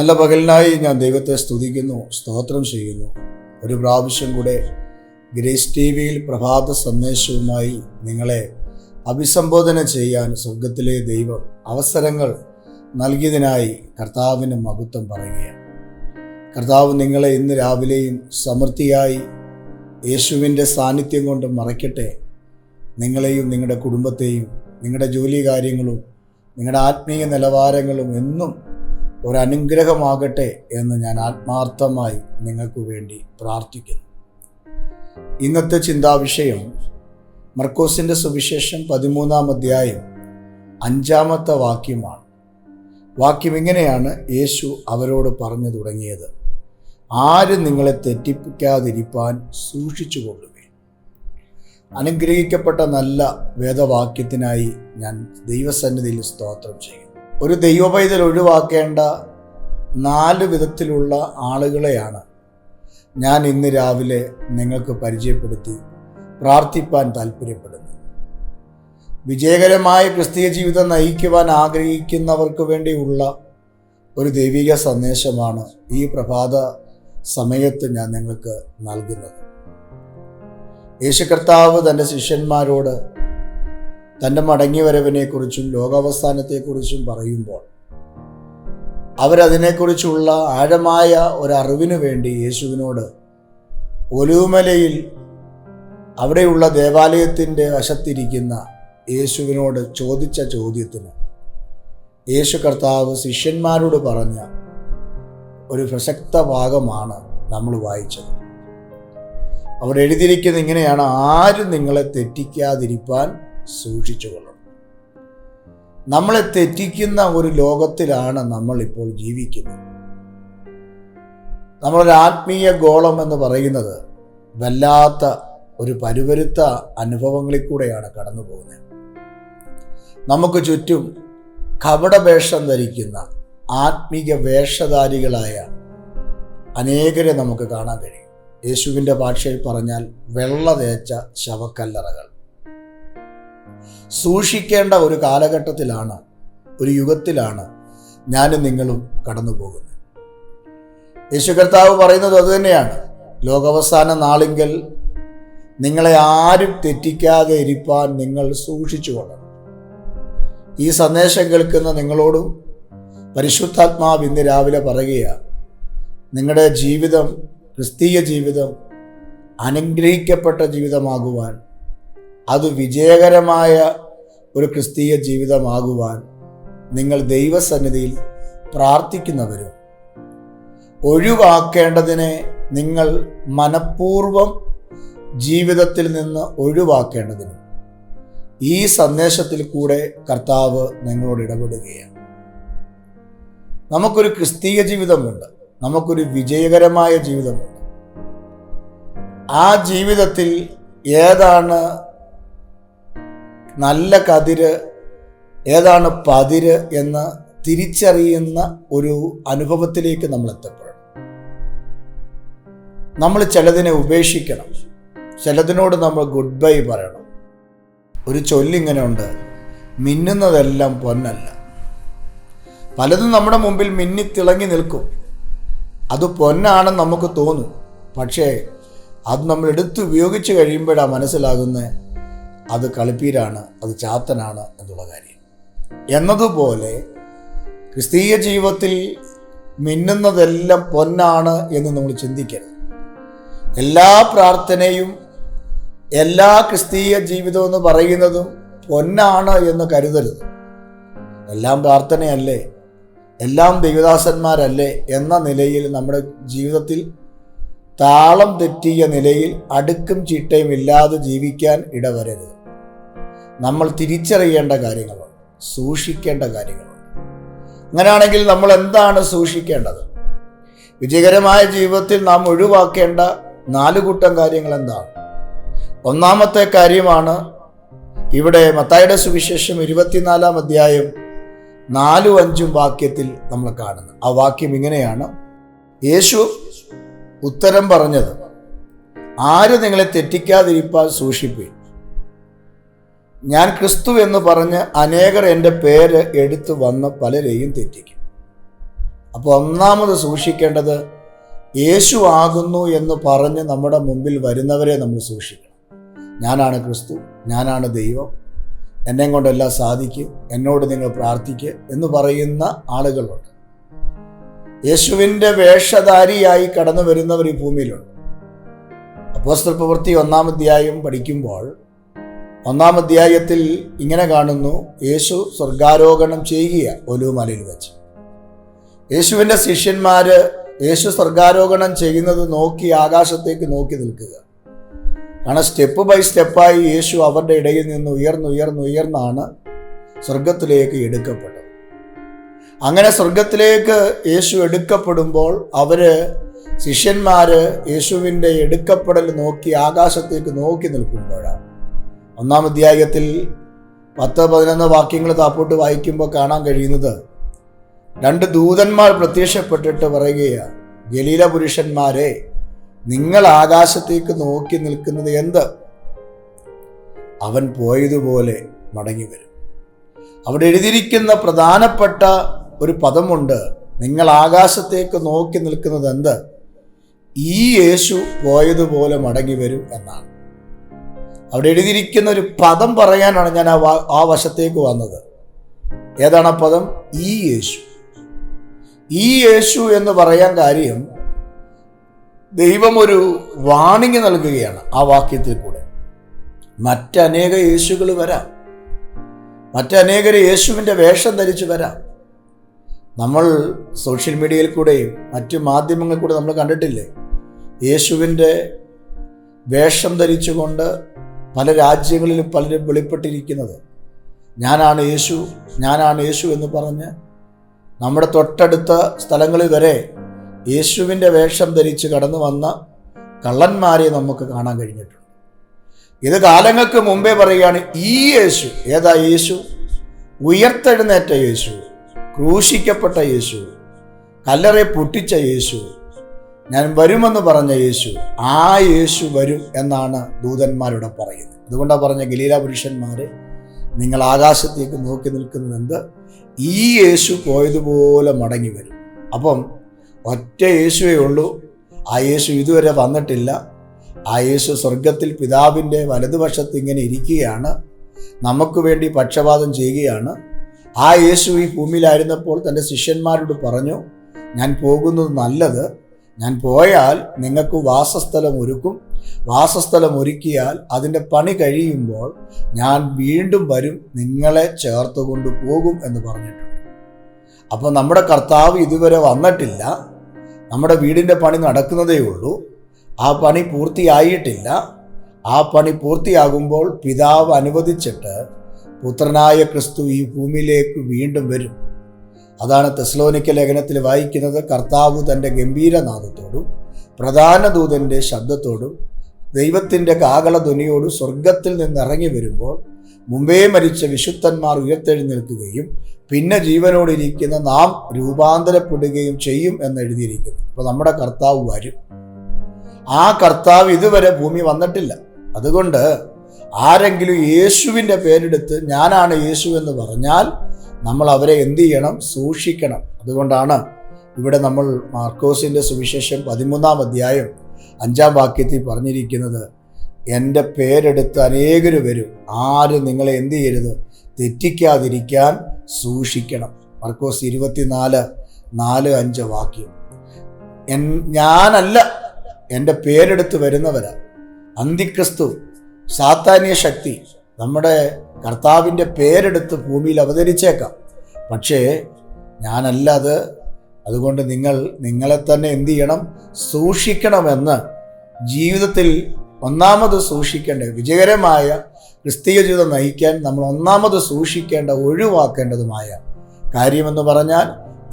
നല്ല പകലിനായി ഞാൻ ദൈവത്തെ സ്തുതിക്കുന്നു സ്തോത്രം ചെയ്യുന്നു. ഒരു പ്രാവശ്യം കൂടെ ഗ്രേസ് ടി വിയിൽ പ്രഭാത സന്ദേശവുമായി നിങ്ങളെ അഭിസംബോധന ചെയ്യാൻ സ്വർഗത്തിലെ ദൈവം അവസരങ്ങൾ നൽകിയതിനായി കർത്താവിന് മഹത്വം പറയുകയാണ്. കർത്താവ് നിങ്ങളെ ഇന്ന് രാവിലെയും സമൃദ്ധിയായി യേശുവിന്റെ സാന്നിധ്യം കൊണ്ട് മറയ്ക്കട്ടെ. നിങ്ങളെയും നിങ്ങളുടെ കുടുംബത്തെയും നിങ്ങളുടെ ജോലി കാര്യങ്ങളും നിങ്ങളുടെ ആത്മീയ നിലവാരങ്ങളും എന്നും ഒരു അനുഗ്രഹമാകട്ടെ എന്ന് ഞാൻ ആത്മാർത്ഥമായി നിങ്ങൾക്കു വേണ്ടി പ്രാർത്ഥിക്കുന്നു. ഇന്നത്തെ ചിന്താവിഷയം മർക്കോസിന്റെ സുവിശേഷം പതിമൂന്നാം അധ്യായം അഞ്ചാമത്തെ വാക്യമാണ്. വാക്യം ഇങ്ങനെയാണ് യേശു അവരോട് പറഞ്ഞു തുടങ്ങിയത്. ആരും നിങ്ങളെ തെറ്റിപ്പിക്കാതിരിപ്പാൻ സൂക്ഷിച്ചുകൊള്ളുക അനുഗ്രഹിക്കപ്പെട്ട നല്ല വേദവാക്യത്തിനായി ഞാൻ ദൈവസന്നിധിയിൽ സ്തോത്രം ചെയ്യുന്നു. ഒരു ദൈവപൈതൽ ഒഴിവാക്കേണ്ട നാല് വിധത്തിലുള്ള ആളുകളെയാണ് ഞാൻ ഇന്ന് രാവിലെ നിങ്ങൾക്ക് പരിചയപ്പെടുത്തി പ്രാർത്ഥിപ്പാൻ താല്പര്യപ്പെടുന്നു വിജയകരമായ ക്രിസ്തീയ ജീവിതം നയിക്കുവാൻ ആഗ്രഹിക്കുന്നവർക്ക് വേണ്ടിയുള്ള ഒരു ദൈവിക സന്ദേശമാണ് ഈ പ്രഭാത സമയത്ത് ഞാൻ നിങ്ങൾക്ക് നൽകുന്നത്. യേശു കർത്താവ് തന്റെ ശിഷ്യന്മാരോട് തന്റെ മടങ്ങിവരവിനെക്കുറിച്ചും ലോകാവസ്ഥാനത്തെക്കുറിച്ചും പറയുമ്പോൾ അവരതിനെക്കുറിച്ചുള്ള ആഴമായ ഒരറിവിനു വേണ്ടി യേശുവിനോട് ഒലുവുമലയിൽ അവിടെയുള്ള ദേവാലയത്തിന്റെ വശത്തിരിക്കുന്ന യേശുവിനോട് ചോദിച്ച ചോദ്യത്തിന് യേശു കർത്താവ് ശിഷ്യന്മാരോട് പറഞ്ഞ ഒരു പ്രസക്ത ഭാഗമാണ് നമ്മൾ വായിച്ചത്. അവിടെ എഴുതിയിരിക്കുന്ന ഇങ്ങനെയാണ് ആരും നിങ്ങളെ തെറ്റിക്കാതിരിപ്പാൻ സൂക്ഷിച്ചുകൊള്ളണം. നമ്മളെ തെറ്റിക്കുന്ന ഒരു ലോകത്തിലാണ് നമ്മൾ ഇപ്പോൾ ജീവിക്കുന്നത്. നമ്മളൊരു ആത്മീയ ഗോളം എന്ന് പറയുന്നത് വല്ലാത്ത ഒരു പരുവരുത്ത അനുഭവങ്ങളിൽ കൂടെയാണ് കടന്നു പോകുന്നത്. നമുക്ക് ചുറ്റും കപടവേഷം ധരിക്കുന്ന ആത്മീക വേഷധാരികളായ അനേകരെ നമുക്ക് കാണാൻ കഴിയും. യേശുവിന്റെ ഭാഷയിൽ പറഞ്ഞാൽ വെള്ള തേച്ച ശവക്കല്ലറകൾ. സൂക്ഷിക്കേണ്ട ഒരു കാലഘട്ടത്തിലാണ് ഒരു യുഗത്തിലാണ് ഞാനും നിങ്ങളും കടന്നു പോകുന്നത്. യേശു കർത്താവ് പറയുന്നത് അതുതന്നെയാണ് ലോകാവസാന നാളിങ്കൽ നിങ്ങളെ ആരും തെറ്റിക്കാതെ ഇരിപ്പാൻ നിങ്ങൾ സൂക്ഷിച്ചു കൊള്ളണം. ഈ സന്ദേശം കേൾക്കുന്ന നിങ്ങളോടും പരിശുദ്ധാത്മാവ് ഇന്ന് രാവിലെ പറയുകയാണ് നിങ്ങളുടെ ജീവിതം ക്രിസ്തീയ ജീവിതം അനുഗ്രഹിക്കപ്പെട്ട ജീവിതമാകുവാൻ അത് വിജയകരമായ ഒരു ക്രിസ്തീയ ജീവിതമാകുവാൻ നിങ്ങൾ ദൈവസന്നിധിയിൽ പ്രാർത്ഥിക്കുന്നവരും ഒഴിവാക്കേണ്ടതിനെ നിങ്ങൾ മനഃപൂർവം ജീവിതത്തിൽ നിന്ന് ഒഴിവാക്കേണ്ടതിനും ഈ സന്ദേശത്തിൽ കൂടെ കർത്താവ് നിങ്ങളോട് ഇടപെടുകയാണ്. നമുക്കൊരു ക്രിസ്തീയ ജീവിതമുണ്ട്. നമുക്കൊരു വിജയകരമായ ജീവിതമുണ്ട്. ആ ജീവിതത്തിൽ ഏതാണ് നല്ല കതിര് ഏതാണ് പതിര് എന്ന് തിരിച്ചറിയുന്ന ഒരു അനുഭവത്തിലേക്ക് നമ്മൾ എത്തപ്പെടണം നമ്മൾ ചിലതിനെ ഉപേക്ഷിക്കണം. ചിലതിനോട് നമ്മൾ ഗുഡ് ബൈ പറയണം. ഒരു ചൊല്ലിങ്ങനെ ഉണ്ട് മിന്നുന്നതെല്ലാം പൊന്നല്ല. പലതും നമ്മുടെ മുമ്പിൽ മിന്നി തിളങ്ങി നിൽക്കും. അത് പൊന്നാണെന്ന് നമുക്ക് തോന്നും. പക്ഷേ അത് നമ്മൾ എടുത്ത് ഉപയോഗിച്ച് കഴിയുമ്പോഴാണ് മനസ്സിലാകുന്നത് അത് കളിപ്പീരാണ് അത് ചാത്തനാണ് എന്നുള്ള കാര്യം. എന്നതുപോലെ ക്രിസ്തീയ ജീവിതത്തിൽ മിന്നുന്നതെല്ലാം പൊന്നാണ് എന്ന് നമ്മൾ ചിന്തിക്കരുത്. എല്ലാ പ്രാർത്ഥനയും എല്ലാ ക്രിസ്തീയ ജീവിതം എന്ന് പറയുന്നതും പൊന്നാണ് എന്ന് കരുതരുത്. എല്ലാം പ്രാർത്ഥനയല്ലേ? എല്ലാം ദൈവദാസന്മാരല്ലേ എന്ന നിലയിൽ നമ്മുടെ ജീവിതത്തിൽ താളം തെറ്റിയ നിലയിൽ അടുക്കും ചിട്ടയും ഇല്ലാതെ ജീവിക്കാൻ ഇടവരരുത്. നമ്മൾ തിരിച്ചറിയേണ്ട കാര്യങ്ങളുണ്ട് സൂക്ഷിക്കേണ്ട കാര്യങ്ങളുണ്ട് അങ്ങനെയാണെങ്കിൽ നമ്മൾ എന്താണ് സൂക്ഷിക്കേണ്ടത്? വിജയകരമായ ജീവിതത്തിൽ നാം ഒഴിവാക്കേണ്ട നാല് കൂട്ടം കാര്യങ്ങൾ എന്താണ്? ഒന്നാമത്തെ കാര്യമാണ് ഇവിടെ മത്തായുടെ സുവിശേഷം ഇരുപത്തിനാലാം അധ്യായം നാലും അഞ്ചും വാക്യത്തിൽ നമ്മൾ കാണുന്നത്. ആ വാക്യം ഇങ്ങനെയാണ്. യേശു ഉത്തരം പറഞ്ഞത് ആര് നിങ്ങളെ തെറ്റിക്കാതിരിപ്പാൻ സൂക്ഷിപ്പീൻ? ഞാൻ ക്രിസ്തു എന്ന് പറഞ്ഞ് അനേകർ എന്റെ പേര് എടുത്തു വന്ന് പലരെയും തെറ്റിക്കും. അപ്പോൾ ഒന്നാമത് സൂക്ഷിക്കേണ്ടത് യേശു ആകുന്നു എന്ന് പറഞ്ഞ് നമ്മുടെ മുമ്പിൽ വരുന്നവരെ നമ്മൾ സൂക്ഷിക്കണം. ഞാനാണ് ക്രിസ്തു ഞാനാണ് ദൈവം. എന്നെ കൊണ്ടെല്ലാം സാധിക്കും എന്നോട് നിങ്ങൾ പ്രാർത്ഥിക്കുക എന്ന് പറയുന്ന ആളുകളുണ്ട്. യേശുവിന്റെ വേഷധാരിയായി കടന്നു വരുന്നവർ ഈ ഭൂമിയിലുണ്ട്. അപ്പോസ്തൽ പ്രവൃത്തി ഒന്നാം അധ്യായം പഠിക്കുമ്പോൾ ഒന്നാം അധ്യായത്തിൽ ഇങ്ങനെ കാണുന്നു യേശു സ്വർഗാരോഹണം ചെയ്യുക ഒലുമലയിൽ വെച്ച്. യേശുവിന്റെ ശിഷ്യന്മാര് യേശു സ്വർഗാരോഹണം ചെയ്യുന്നത് നോക്കി ആകാശത്തേക്ക് നോക്കി നിൽക്കുക. കാരണം സ്റ്റെപ്പ് ബൈ സ്റ്റെപ്പായി യേശു അവരുടെ ഇടയിൽ നിന്ന് ഉയർന്നുയർന്നുയർന്നാണ് സ്വർഗത്തിലേക്ക് എടുക്കപ്പെട്ടത്. അങ്ങനെ സ്വർഗത്തിലേക്ക് യേശു എടുക്കപ്പെടുമ്പോൾ അവർ ശിഷ്യന്മാര് യേശുവിന്റെ എടുക്കപ്പെടൽ നോക്കി ആകാശത്തേക്ക് നോക്കി നിൽക്കുമ്പോഴാണ് ഒന്നാം അധ്യായത്തിൽ പത്ത് പതിനൊന്ന് വാക്യങ്ങൾ താപ്പോട്ട് വായിക്കുമ്പോൾ കാണാൻ കഴിയുന്നത് രണ്ട് ദൂതന്മാർ പ്രത്യക്ഷപ്പെട്ടിട്ട് പറയുകയാണ് ഗലീല പുരുഷന്മാരെ നിങ്ങൾ ആകാശത്തേക്ക് നോക്കി നിൽക്കുന്നത് എന്ത്? അവൻ പോയതുപോലെ മടങ്ങി വരും. അവിടെ എഴുതിയിരിക്കുന്ന പ്രധാനപ്പെട്ട ഒരു പദമുണ്ട് നിങ്ങൾ ആകാശത്തേക്ക് നോക്കി നിൽക്കുന്നത് എന്ത്? ഈ യേശു പോയതുപോലെ മടങ്ങി വരും എന്നാണ്. അവിടെ എഴുതിയിരിക്കുന്ന ഒരു പദം പറയാനാണ് ഞാൻ ആ ആ വശത്തേക്ക് വന്നത്. ഏതാണ് ആ പദം? ഈ യേശു. ഈ യേശു എന്ന് പറയാൻ കാര്യം ദൈവം ഒരു വാണിംഗ് നൽകുകയാണ് ആ വാക്യത്തിൽ കൂടെ. മറ്റനേക യേശുകൾ വരാം. മറ്റനേകർ യേശുവിന്റെ വേഷം ധരിച്ച് വരാം. നമ്മൾ സോഷ്യൽ മീഡിയയിൽ കൂടെയും മറ്റു മാധ്യമങ്ങളിൽ കൂടെ നമ്മൾ കണ്ടിട്ടില്ലേ? യേശുവിന്റെ വേഷം ധരിച്ചുകൊണ്ട് പല രാജ്യങ്ങളിലും പലരും വെളിപ്പെട്ടിരിക്കുന്നത്. ഞാനാണ് യേശു ഞാനാണ് യേശു എന്ന് പറഞ്ഞ് നമ്മുടെ തൊട്ടടുത്ത സ്ഥലങ്ങളിൽ വരെ യേശുവിന്റെ വേഷം ധരിച്ച് കടന്നു വന്ന കള്ളന്മാരെ നമുക്ക് കാണാൻ കഴിഞ്ഞിട്ടുണ്ട്. ഇത് കാലങ്ങൾക്ക് മുമ്പേ പറയുകയാണ് ഈ യേശു ഏതാ യേശു? ഉയർത്തെഴുന്നേറ്റ യേശു ക്രൂശിക്കപ്പെട്ട യേശു കല്ലറെ പൊട്ടിച്ച യേശു ഞാൻ വരുമെന്ന് പറഞ്ഞ യേശു ആ യേശു വരും എന്നാണ് ദൂതന്മാരോട് പറയുന്നത്. അതുകൊണ്ടാണ് പറഞ്ഞ ഗലീല പുരുഷന്മാരെ നിങ്ങൾ ആകാശത്തേക്ക് നോക്കി നിൽക്കുന്നത് എന്ത്? ഈ യേശു പോയതുപോലെ മടങ്ങി വരും. അപ്പം ഒറ്റ യേശുവേ ഉള്ളൂ. ആ യേശു ഇതുവരെ വന്നിട്ടില്ല. ആ യേശു സ്വർഗത്തിൽ പിതാവിന്റെ വലതുവശത്ത് ഇങ്ങനെ ഇരിക്കുകയാണ്. നമുക്ക് വേണ്ടി പക്ഷപാതം ചെയ്യുകയാണ്. ആ യേശു ഈ ഭൂമിയിലായിരുന്നപ്പോൾ തന്റെ ശിഷ്യന്മാരോട് പറഞ്ഞു ഞാൻ പോകുന്നത് നല്ലത്. ഞാൻ പോയാൽ നിങ്ങൾക്ക് വാസസ്ഥലം ഒരുക്കും. വാസസ്ഥലം ഒരുക്കിയാൽ അതിന്റെ പണി കഴിയുമ്പോൾ ഞാൻ വീണ്ടും വരും നിങ്ങളെ ചേർത്ത് കൊണ്ടുപോകും എന്ന് പറഞ്ഞിട്ടുണ്ട്. അപ്പോൾ നമ്മുടെ കർത്താവ് ഇതുവരെ വന്നിട്ടില്ല. നമ്മുടെ വീടിന്റെ പണി നടക്കുന്നതേ ഉള്ളൂ. ആ പണി പൂർത്തിയായിട്ടില്ല. ആ പണി പൂർത്തിയാകുമ്പോൾ പിതാവ് അനുവദിച്ചിട്ട് പുത്രനായ ക്രിസ്തു ഈ ഭൂമിയിലേക്ക് വീണ്ടും വരും. അതാണ് തെസ്ലോനിക്ക ലേഖനത്തിൽ വായിക്കുന്നത്. കർത്താവ് തന്റെ ഗംഭീരനാദത്തോടും പ്രധാന ദൂതന്റെ ശബ്ദത്തോടും ദൈവത്തിന്റെ കാകളധ്വനിയോടും സ്വർഗത്തിൽ നിന്ന് ഇറങ്ങി വരുമ്പോൾ മുമ്പേ മരിച്ച വിശുദ്ധന്മാർ ഉയർത്തെഴുന്നേൽക്കുകയും പിന്നെ ജീവനോടിരിക്കുന്ന നാം രൂപാന്തരപ്പെടുകയും ചെയ്യും എന്ന് എഴുതിയിരിക്കുന്നു. അപ്പോൾ നമ്മുടെ കർത്താവ് വരും. ആ കർത്താവ് ഇതുവരെ ഭൂമി വന്നിട്ടില്ല. അതുകൊണ്ട് ആരെങ്കിലും യേശുവിന്റെ പേരെടുത്ത് ഞാനാണ് യേശു എന്ന് പറഞ്ഞാൽ നമ്മൾ അവരെ എന്ത് ചെയ്യണം? സൂക്ഷിക്കണം. അതുകൊണ്ടാണ് ഇവിടെ നമ്മൾ മാർക്കോസിന്റെ സുവിശേഷം പതിമൂന്നാം അധ്യായം അഞ്ചാം വാക്യത്തിൽ പറഞ്ഞിരിക്കുന്നത് എന്റെ പേരെടുത്ത് അനേകർ വരും. ആരും നിങ്ങളെ എന്ത് ചെയ്യരുത്? തെറ്റിക്കാതിരിക്കാൻ സൂക്ഷിക്കണം. മർക്കോസ് ഇരുപത്തിനാല് നാല് അഞ്ച് വാക്യം. എൻ ഞാനല്ല എന്റെ പേരെടുത്ത് വരുന്നവരാ. അന്തിക്രിസ്തു സാത്താന്യ ശക്തി നമ്മുടെ കർത്താവിന്റെ പേരെടുത്ത് ഭൂമിയിൽ അവതരിച്ചേക്കാം. പക്ഷേ ഞാനല്ല അത് അതുകൊണ്ട് നിങ്ങൾ നിങ്ങളെ തന്നെ എന്ത് ചെയ്യണം? സൂക്ഷിക്കണമെന്ന് ജീവിതത്തിൽ ഒന്നാമത് സൂക്ഷിക്കേണ്ട വിജയകരമായ ക്രിസ്തീയ ജീവിതം നയിക്കാൻ നമ്മൾ ഒന്നാമത് സൂക്ഷിക്കേണ്ട ഒഴിവാക്കേണ്ടതുമായ കാര്യമെന്ന് പറഞ്ഞാൽ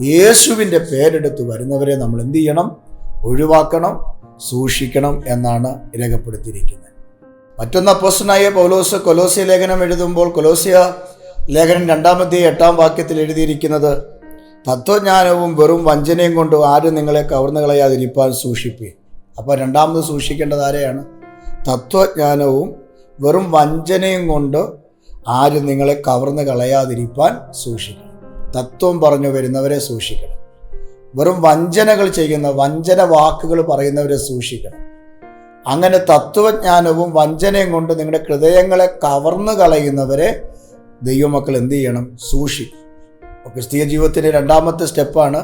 യേശുവിന്റെ പേരെടുത്ത് വരുന്നവരെ നമ്മൾ എന്തു ചെയ്യണം? ഒഴിവാക്കണം സൂക്ഷിക്കണം എന്നാണ് രേഖപ്പെടുത്തിയിരിക്കുന്നത്. മറ്റൊന്ന് അപ്പോസ്റ്റനായ പൗലോസ് കൊലോസിയ ലേഖനം എഴുതുമ്പോൾ കൊലോസിയ ലേഖനം രണ്ടാമത്തെ എട്ടാം വാക്യത്തിൽ എഴുതിയിരിക്കുന്നത് തത്വജ്ഞാനവും വെറും വഞ്ചനയും കൊണ്ട് ആരും നിങ്ങളെ കവർന്നു കളയാതിരിപ്പാൻ സൂക്ഷിപ്പേ. അപ്പോൾ രണ്ടാമത് സൂക്ഷിക്കേണ്ടത് ആരെയാണ്? തത്വജ്ഞാനവും വെറും വഞ്ചനയും കൊണ്ട് ആരും നിങ്ങളെ കവർന്നു കളയാതിരിപ്പാൻ സൂക്ഷിക്കണം. തത്വം പറഞ്ഞു വരുന്നവരെ സൂക്ഷിക്കണം. വെറും വഞ്ചനകൾ ചെയ്യുന്ന വഞ്ചന വാക്കുകൾ പറയുന്നവരെ സൂക്ഷിക്കണം. അങ്ങനെ തത്വജ്ഞാനവും വഞ്ചനയും കൊണ്ട് നിങ്ങളുടെ ഹൃദയങ്ങളെ കവർന്നു കളയുന്നവരെ ദൈവമക്കൾ എന്ത് ചെയ്യണം? സൂക്ഷിക്കും. ക്രിസ്തീയ ജീവിതത്തിന്റെ രണ്ടാമത്തെ സ്റ്റെപ്പാണ്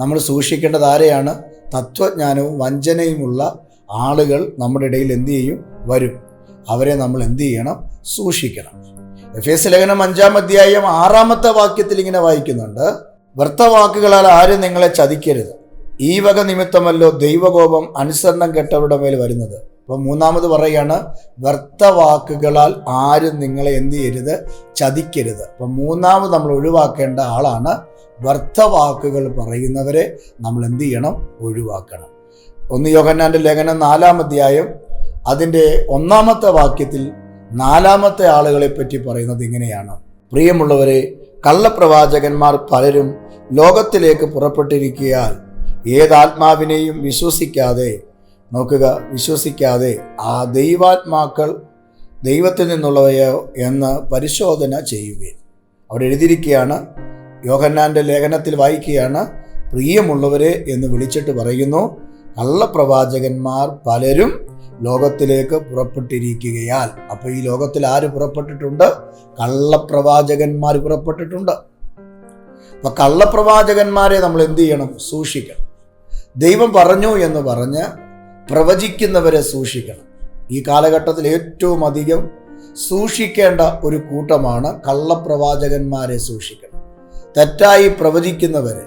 നമ്മൾ സൂക്ഷിക്കേണ്ടത് ആരെയാണ്? തത്വജ്ഞാനവും വഞ്ചനയുമുള്ള ആളുകൾ നമ്മുടെ ഇടയിൽ എന്ത് ചെയ്യും? വരും. അവരെ നമ്മൾ എന്ത് ചെയ്യണം? സൂക്ഷിക്കണം. എഫ് എസ് ലേഖനം അഞ്ചാം അധ്യായം ആറാമത്തെ വാക്യത്തിൽ ഇങ്ങനെ വായിക്കുന്നുണ്ട്. വ്യർത്ഥവാക്കുകളാൽ ആരും നിങ്ങളെ ചതിക്കരുത്. ഈ വക നിമിത്തമല്ലോ ദൈവകോപം അനുസരണം കെട്ടവരുടെ മേൽ വരുന്നത്. അപ്പം മൂന്നാമത് പറയുകയാണ് വ്യർത്ഥവാക്കുകളാൽ ആരും നിങ്ങളെ എന്ത് ചെയ്യരുത്? ചതിക്കരുത്. അപ്പം മൂന്നാമത് നമ്മൾ ഒഴിവാക്കേണ്ട ആളാണ് വ്യർത്ഥവാക്കുകൾ പറയുന്നവരെ നമ്മൾ എന്ത് ചെയ്യണം? ഒഴിവാക്കണം. ഒന്ന് യോഹന്നാന്റെ ലേഖനം നാലാം അധ്യായം അതിന്റെ ഒന്നാമത്തെ വാക്യത്തിൽ നാലാമത്തെ ആളുകളെ പറ്റി പറയുന്നത് ഇങ്ങനെയാണ്. പ്രിയമുള്ളവരെ കള്ളപ്രവാചകന്മാർ പലരും ലോകത്തിലേക്ക് പുറപ്പെട്ടിരിക്കിയാൽ ഏതാത്മാവിനെയും വിശ്വസിക്കാതെ നോക്കുക വിശ്വസിക്കാതെ ആ ദൈവാത്മാക്കൾ ദൈവത്തിൽ നിന്നുള്ളവയോ എന്ന് പരിശോധന ചെയ്യുകയും അവിടെ എഴുതിയിരിക്കുകയാണ് യോഹന്നാന്റെ ലേഖനത്തിൽ വായിക്കുകയാണ് പ്രിയമുള്ളവരെ എന്ന് വിളിച്ചിട്ട് പറയുന്നു കള്ളപ്രവാചകന്മാർ പലരും ലോകത്തിലേക്ക് പുറപ്പെട്ടിരിക്കുകയാൽ. അപ്പോൾ ഈ ലോകത്തിൽ ആര് പുറപ്പെട്ടിട്ടുണ്ട്? കള്ളപ്രവാചകന്മാർ പുറപ്പെട്ടിട്ടുണ്ട്. അപ്പൊ കള്ളപ്രവാചകന്മാരെ നമ്മൾ എന്ത് ചെയ്യണം? സൂക്ഷിക്കണം. ദൈവം പറഞ്ഞു എന്ന് പറഞ്ഞ് പ്രവചിക്കുന്നവരെ സൂക്ഷിക്കണം. ഈ കാലഘട്ടത്തിൽ ഏറ്റവും അധികം സൂക്ഷിക്കേണ്ട ഒരു കൂട്ടമാണ് കള്ളപ്രവാചകന്മാരെ സൂക്ഷിക്കണം. തെറ്റായി പ്രവചിക്കുന്നവരെ.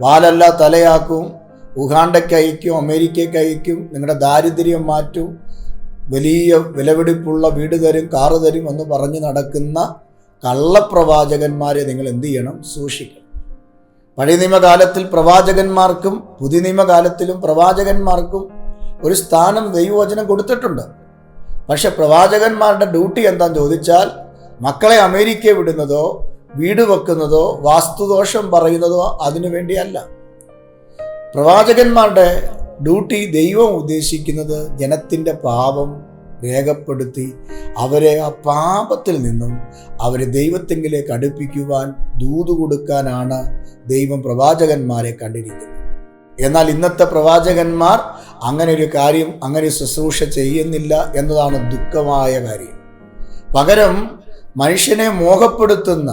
വാലല്ല തലയാക്കും ഉഗാണ്ടയ്ക്ക് അയക്കും അമേരിക്കയ്ക്ക് അയക്കും നിങ്ങളുടെ ദാരിദ്ര്യം മാറ്റും വലിയ വിലപിടിപ്പുള്ള വീട് തരും കാറ് തരും എന്ന് പറഞ്ഞ് നടക്കുന്ന കള്ളപ്രവാചകന്മാരെ നിങ്ങൾ എന്ത് ചെയ്യണം? സൂക്ഷിക്കണം. പഴയ നിയമകാലത്തിൽ പ്രവാചകന്മാർക്കും പുതിയ നിയമകാലത്തിലും പ്രവാചകന്മാർക്കും ഒരു സ്ഥാനം ദൈവവചനം കൊടുത്തിട്ടുണ്ട്. പക്ഷെ പ്രവാചകന്മാരുടെ ഡ്യൂട്ടി എന്താന്ന് ചോദിച്ചാൽ മക്കളെ അമേരിക്ക വിടുന്നതോ വീട് വെക്കുന്നതോ വാസ്തുദോഷം പറയുന്നതോ അതിനു വേണ്ടിയല്ല. പ്രവാചകന്മാരുടെ ഡ്യൂട്ടി ദൈവം ഉദ്ദേശിക്കുന്നത് ജനത്തിന്റെ പാപം രേഖപ്പെടുത്തി അവരെ ആ പാപത്തിൽ നിന്നും അവരെ ദൈവത്തെങ്കിലേക്ക് അടുപ്പിക്കുവാൻ ദൂതു കൊടുക്കാനാണ് ദൈവം പ്രവാചകന്മാരെ കണ്ടിരിക്കുന്നത്. എന്നാൽ ഇന്നത്തെ പ്രവാചകന്മാർ അങ്ങനെ ഒരു കാര്യം അങ്ങനെ ശുശ്രൂഷ ചെയ്യുന്നില്ല എന്നതാണ് ദുഃഖമായ കാര്യം. പകരം മനുഷ്യനെ മോഹപ്പെടുത്തുന്ന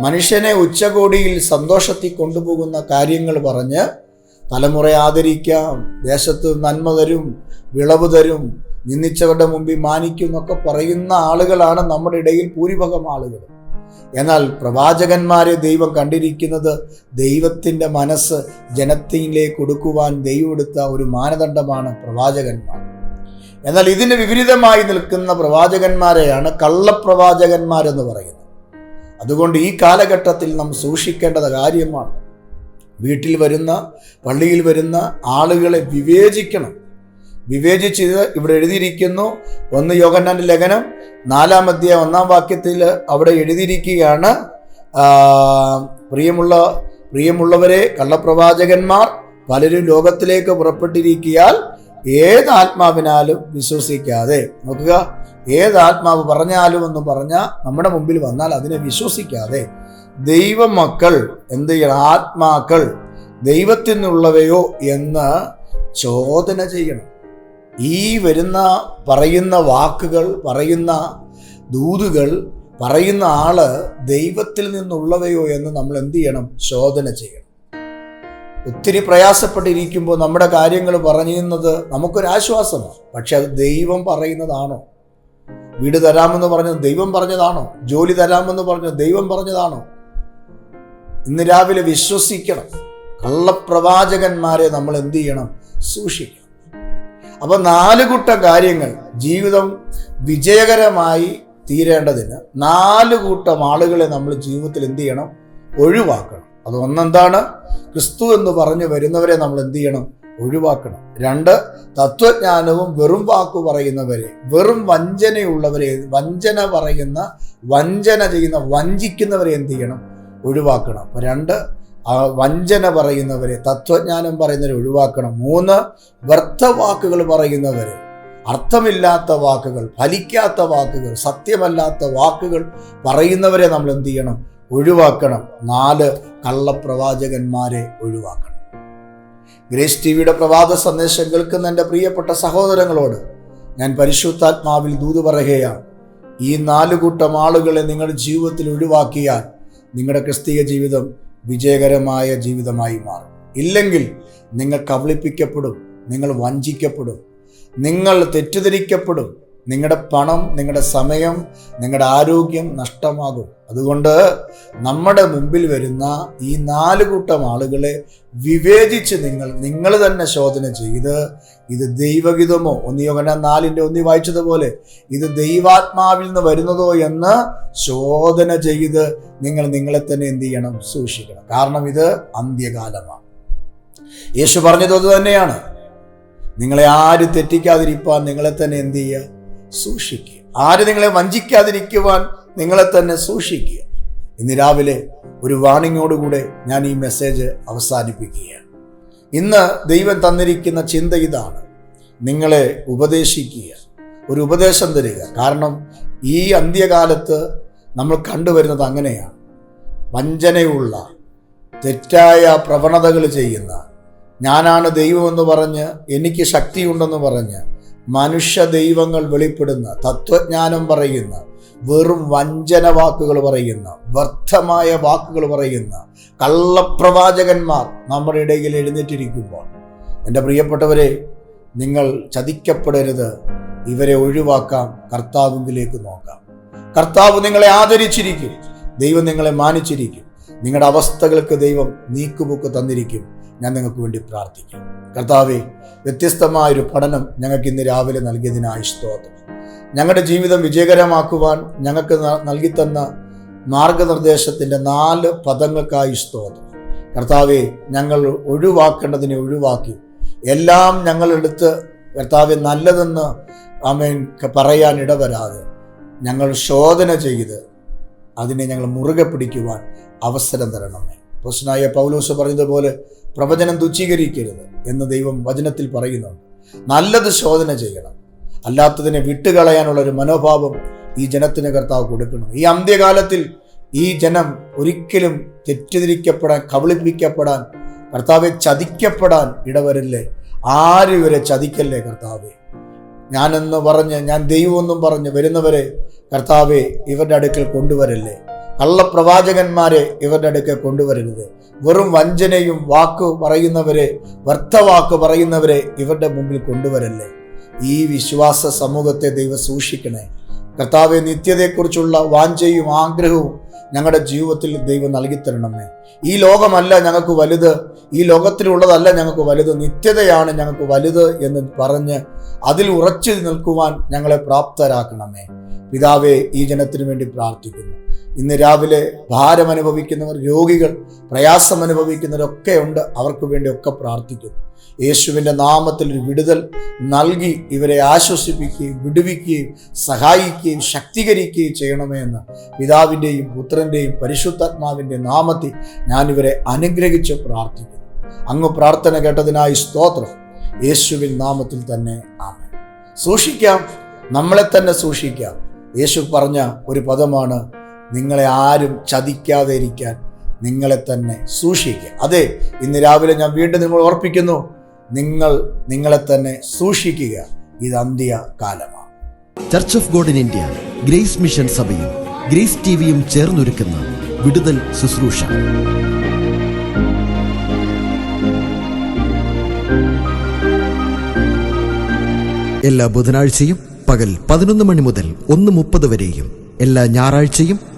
മനുഷ്യനെ ഉച്ചകോടിയിൽ സന്തോഷത്തിൽ കൊണ്ടുപോകുന്ന കാര്യങ്ങൾ പറഞ്ഞ് തലമുറ ആദരിക്കാം ദേശത്ത് നന്മ തരും വിളവ് തരും നിന്ദിച്ചവരുടെ മുമ്പിൽ മാനിക്കും എന്നൊക്കെ പറയുന്ന ആളുകളാണ് നമ്മുടെ ഇടയിൽ ഭൂരിഭാഗം ആളുകൾ. എന്നാൽ പ്രവാചകന്മാരെ ദൈവം കണ്ടിരിക്കുന്നത് ദൈവത്തിന്റെ മനസ്സ് ജനത്തിലേക്ക് കൊടുക്കുവാൻ ദൈവം എടുത്ത ഒരു മാനദണ്ഡമാണ് പ്രവാചകന്മാർ. എന്നാൽ ഇതിന് വിപരീതമായി നിൽക്കുന്ന പ്രവാചകന്മാരെയാണ് കള്ളപ്രവാചകന്മാരെന്ന് പറയുന്നത്. അതുകൊണ്ട് ഈ കാലഘട്ടത്തിൽ നാം സൂക്ഷിക്കേണ്ടത് കാര്യമാണ്. വീട്ടിൽ വരുന്ന പള്ളിയിൽ വരുന്ന ആളുകളെ വിവേചിക്കണം. വിവേചിച്ച് ഇവിടെ എഴുതിയിരിക്കുന്നു. ഒന്ന് യോഗന്നാന്റെ ലേഖനം നാലാം അധ്യായം ഒന്നാം വാക്യത്തിൽ അവിടെ എഴുതിയിരിക്കുകയാണ്. പ്രിയമുള്ള പ്രിയമുള്ളവരെ കള്ളപ്രവാചകന്മാർ പലരും ലോകത്തിലേക്ക് പുറപ്പെട്ടിരിക്കിയാൽ ഏത് ആത്മാവിനാലും വിശ്വസിക്കാതെ നോക്കുക ഏത് ആത്മാവ് പറഞ്ഞാലും എന്ന് പറഞ്ഞാൽ നമ്മുടെ മുമ്പിൽ വന്നാൽ അതിനെ വിശ്വസിക്കാതെ ദൈവമക്കൾ എന്ത് ചെയ്യണം? ആത്മാക്കൾ ദൈവത്തിൽ നിന്നുള്ളവയോ എന്ന് ചോദന ചെയ്യണം. ഈ വരുന്ന പറയുന്ന വാക്കുകൾ പറയുന്ന ദൂതുകൾ പറയുന്ന ആൾ ദൈവത്തിൽ നിന്നുള്ളവയോ എന്ന് നമ്മൾ എന്ത് ചെയ്യണം? ശോധന ചെയ്യണം. ഒത്തിരി പ്രയാസപ്പെട്ടിരിക്കുമ്പോൾ നമ്മുടെ കാര്യങ്ങൾ പറയുന്നത് നമുക്കൊരാശ്വാസമാണ്. പക്ഷെ അത് ദൈവം പറയുന്നതാണോ? വീട് തരാമെന്ന് പറഞ്ഞത് ദൈവം പറഞ്ഞതാണോ? ജോലി തരാമെന്ന് പറഞ്ഞത് ദൈവം പറഞ്ഞതാണോ? ഇന്ന് രാവിലെ വിശ്വസിക്കണം. കള്ളപ്രവാചകന്മാരെ നമ്മൾ എന്ത് ചെയ്യണം? സൂക്ഷിക്കണം. അപ്പൊ നാല് കൂട്ടം കാര്യങ്ങൾ ജീവിതം വിജയകരമായി തീരേണ്ടതിന് നാല് കൂട്ടം ആളുകളെ നമ്മൾ ജീവിതത്തിൽ എന്ത് ചെയ്യണം? ഒഴിവാക്കണം. അത് ഒന്നെന്താണ്? ക്രിസ്തു എന്ന് പറഞ്ഞു വരുന്നവരെ നമ്മൾ എന്ത് ചെയ്യണം? ഒഴിവാക്കണം. രണ്ട് തത്വജ്ഞാനവും വെറും വാക്ക് പറയുന്നവരെ വെറും വഞ്ചനയുള്ളവരെ വഞ്ചന പറയുന്ന വഞ്ചന ചെയ്യുന്ന വഞ്ചിക്കുന്നവരെ എന്ത് ചെയ്യണം? ഒഴിവാക്കണം. അപ്പൊ രണ്ട് വഞ്ചന പറയുന്നവരെ തത്വജ്ഞാനം പറയുന്നവരെ ഒഴിവാക്കണം. മൂന്ന് വ്യർത്ഥവാക്കുകൾ പറയുന്നവരെ. അർത്ഥമില്ലാത്ത വാക്കുകൾ ഫലിക്കാത്ത വാക്കുകൾ സത്യമല്ലാത്ത വാക്കുകൾ പറയുന്നവരെ നമ്മൾ എന്ത് ചെയ്യണം? ഒഴിവാക്കണം. നാല് കള്ളപ്രവാചകന്മാരെ ഒഴിവാക്കണം. ഗ്രേസ് ടി വിയുടെ പ്രഭാത സന്ദേശം കേൾക്കുന്ന എന്റെ പ്രിയപ്പെട്ട സഹോദരങ്ങളോട് ഞാൻ പരിശുദ്ധാത്മാവിൽ ദൂത് പറയുകയാണ്. ഈ നാല് കൂട്ടം ആളുകളെ നിങ്ങളുടെ ജീവിതത്തിൽ ഒഴിവാക്കിയാൽ നിങ്ങളുടെ ക്രിസ്തീയ ജീവിതം വിജയകരമായ ജീവിതമായി മാറും. ഇല്ലെങ്കിൽ നിങ്ങൾ കബളിപ്പിക്കപ്പെടും നിങ്ങൾ വഞ്ചിക്കപ്പെടും നിങ്ങൾ തെറ്റിദ്ധരിക്കപ്പെടും നിങ്ങളുടെ പണം നിങ്ങളുടെ സമയം നിങ്ങളുടെ ആരോഗ്യം നഷ്ടമാകും. അതുകൊണ്ട് നമ്മുടെ മുമ്പിൽ വരുന്ന ഈ നാല് കൂട്ടം ആളുകളെ വിവേചിച്ച് നിങ്ങൾ നിങ്ങൾ തന്നെ ശോധന ചെയ്ത് ഇത് ദൈവഗീതമോ ഒന്ന് യോഗന നാലിന്റെ ഒന്നി വായിച്ചതുപോലെ ഇത് ദൈവാത്മാവിൽ നിന്ന് വരുന്നതോ എന്ന് ശോധന ചെയ്ത് നിങ്ങൾ നിങ്ങളെ തന്നെ എന്ത് ചെയ്യണം? സൂക്ഷിക്കണം. കാരണം ഇത് അന്ത്യകാലമാണ്. യേശു പറഞ്ഞത് തന്നെയാണ് നിങ്ങളെ ആര് തെറ്റിക്കാതിരിക്കാൻ നിങ്ങളെ തന്നെ എന്ത് ചെയ്യുക? സൂക്ഷിക്കുക. ആര് നിങ്ങളെ വഞ്ചിക്കാതിരിക്കുവാൻ നിങ്ങളെ തന്നെ സൂക്ഷിക്കുക. ഇന്ന് രാവിലെ ഒരു വാണിങ്ങോടുകൂടെ ഞാൻ ഈ മെസ്സേജ് അവസാനിപ്പിക്കുകയാണ്. ഇന്ന് ദൈവം തന്നിരിക്കുന്ന ചിന്ത ഇതാണ്. നിങ്ങളെ ഉപദേശിക്കുക. ഒരു ഉപദേശം തരിക. കാരണം ഈ അന്ത്യകാലത്ത് നമ്മൾ കണ്ടുവരുന്നത് അങ്ങനെയാണ്. വഞ്ചനയുള്ള തെറ്റായ പ്രവണതകൾ ചെയ്യുന്ന ഞാനാണ് ദൈവമെന്ന് പറഞ്ഞ് എനിക്ക് ശക്തിയുണ്ടെന്ന് പറഞ്ഞ് മനുഷ്യ ദൈവങ്ങൾ വെളിപ്പെടുന്ന തത്വജ്ഞാനം പറയുന്ന വെറും വഞ്ചന വാക്കുകൾ പറയുന്ന വ്യർത്ഥമായ വാക്കുകൾ പറയുന്ന കള്ളപ്രവാചകന്മാർ നമ്മുടെ ഇടയിൽ എഴുന്നേറ്റിരിക്കുമ്പോൾ. എന്റെ പ്രിയപ്പെട്ടവരെ നിങ്ങൾ ചതിക്കപ്പെടരുത്. ഇവരെ ഒഴിവാക്കാം. കർത്താവിലേക്ക് നോക്കാം. കർത്താവ് നിങ്ങളെ ആദരിച്ചിരിക്കും. ദൈവം നിങ്ങളെ മാനിച്ചിരിക്കും. നിങ്ങളുടെ അവസ്ഥകൾക്ക് ദൈവം നീക്കുപോക്ക് തന്നിരിക്കും. ഞാൻ നിങ്ങൾക്ക് വേണ്ടി പ്രാർത്ഥിക്കും. കർത്താവെ വ്യത്യസ്തമായൊരു പഠനം ഞങ്ങൾക്ക് ഇന്ന് രാവിലെ നൽകിയതിനായി സ്തോത്രം. ഞങ്ങളുടെ ജീവിതം വിജയകരമാക്കുവാൻ ഞങ്ങൾക്ക് നൽകിത്തന്ന തന്ന മാർഗനിർദ്ദേശത്തിന്റെ നാല് പദങ്ങൾക്കായി സ്തോത്രം. കർത്താവെ ഞങ്ങൾ ഒഴിവാക്കേണ്ടതിനെ ഒഴിവാക്കി എല്ലാം ഞങ്ങളെടുത്ത് കർത്താവെ നല്ലതെന്ന് ആമേൻ പറയാൻ ഇടവരാതെ ഞങ്ങൾ ശോധന ചെയ്ത് അതിനെ ഞങ്ങൾ മുറുകെ പിടിക്കുവാൻ അവസരം തരണമേ. പ്രശ്നമായ പൗലോസ് പറഞ്ഞതുപോലെ പ്രവചനം തുച്ഛീകരിക്കരുത് എന്ന് ദൈവം വചനത്തിൽ പറയുന്നുണ്ട്. നല്ലത് ശോധന ചെയ്യണം. അല്ലാത്തതിനെ വിട്ടുകളയാനുള്ള ഒരു മനോഭാവം ഈ ജനത്തിന് കർത്താവ് കൊടുക്കണം. ഈ അന്ത്യകാലത്തിൽ ഈ ജനം ഒരിക്കലും തെറ്റിദ്ധരിക്കപ്പെടാൻ കബളിപ്പിക്കപ്പെടാൻ കർത്താവെ ചതിക്കപ്പെടാൻ ഇടവരില്ലേ? ആരും ഇവരെ ചതിക്കല്ലേ കർത്താവെ? ഞാനെന്ന് പറഞ്ഞ് ഞാൻ ദൈവമെന്നും പറഞ്ഞ് വരുന്നവരെ കർത്താവെ ഇവരുടെ അടുക്കൽ കൊണ്ടുവരല്ലേ? കള്ളപ്രവാചകന്മാരെ ഇവരുടെ അടുക്കെ കൊണ്ടുവരരുത്. വെറും വഞ്ചനയും വാക്ക് പറയുന്നവരെ വർത്തവാക്ക് പറയുന്നവരെ ഇവരുടെ മുമ്പിൽ കൊണ്ടുവരല്ലേ? ഈ വിശ്വാസ സമൂഹത്തെ ദൈവം സൂക്ഷിക്കണേ. കർത്താവ് നിത്യതയെക്കുറിച്ചുള്ള വാഞ്ചയും ആഗ്രഹവും ഞങ്ങളുടെ ജീവിതത്തിൽ ദൈവം നൽകിത്തരണമേ. ഈ ലോകമല്ല ഞങ്ങൾക്ക് വലുത് ഈ ലോകത്തിലുള്ളതല്ല ഞങ്ങൾക്ക് വലുത് നിത്യതയാണ് ഞങ്ങൾക്ക് വലുത് എന്ന് പറഞ്ഞ് അതിൽ ഉറച്ചു നിൽക്കുവാൻ ഞങ്ങളെ പ്രാപ്തരാക്കണമേ. പിതാവെ ഈ ജനത്തിനു വേണ്ടി പ്രാർത്ഥിക്കുന്നു. ഇന്ന് രാവിലെ ഭാരമനുഭവിക്കുന്നവർ രോഗികൾ പ്രയാസം അനുഭവിക്കുന്നവരൊക്കെ ഉണ്ട്. അവർക്ക് വേണ്ടിയൊക്കെ പ്രാർത്ഥിക്കുന്നു. യേശുവിന്റെ നാമത്തിൽ ഒരു വിടുതൽ നൽകി ഇവരെ ആശ്വസിപ്പിക്കുകയും വിടുവിക്കുകയും സഹായിക്കുകയും ശക്തീകരിക്കുകയും ചെയ്യണമേ എന്ന് പിതാവിന്റെയും പുത്രന്റെയും പരിശുദ്ധാത്മാവിന്റെ നാമത്തിൽ ഞാൻ ഇവരെ അനുഗ്രഹിച്ച് പ്രാർത്ഥിക്കുന്നു. അങ്ങ് പ്രാർത്ഥന കേട്ടതിനായി സ്തോത്രം. യേശുവിൻ നാമത്തിൽ തന്നെ ആമേ സൂക്ഷിക്കാം. നമ്മളെ തന്നെ സൂക്ഷിക്കാം. യേശു പറഞ്ഞ ഒരു പദമാണ് നിങ്ങളെ ആരും ചതിക്കാതെ ഇരിക്കാൻ നിങ്ങളെ തന്നെ സൂക്ഷിക്കുക. അതെ ഇന്ന് രാവിലെ ഞാൻ വീണ്ടും നിങ്ങൾ ഓർപ്പിക്കുന്നു. നിങ്ങൾ നിങ്ങളെ തന്നെ സൂക്ഷിക്കുക. ഇത് അന്ത്യ കാലമാണ്. Church of God in India grace mission സഭയും ഗ്രേസ് ടിവിയും ചേർന്നൊരുക്കുന്ന വിടുതൽ ശുശ്രൂഷ. എല്ലാ ബുധനാഴ്ചയും പകൽ പതിനൊന്ന് മണി മുതൽ ഒന്ന് മുപ്പത് വരെയും എല്ലാ ഞായറാഴ്ചയും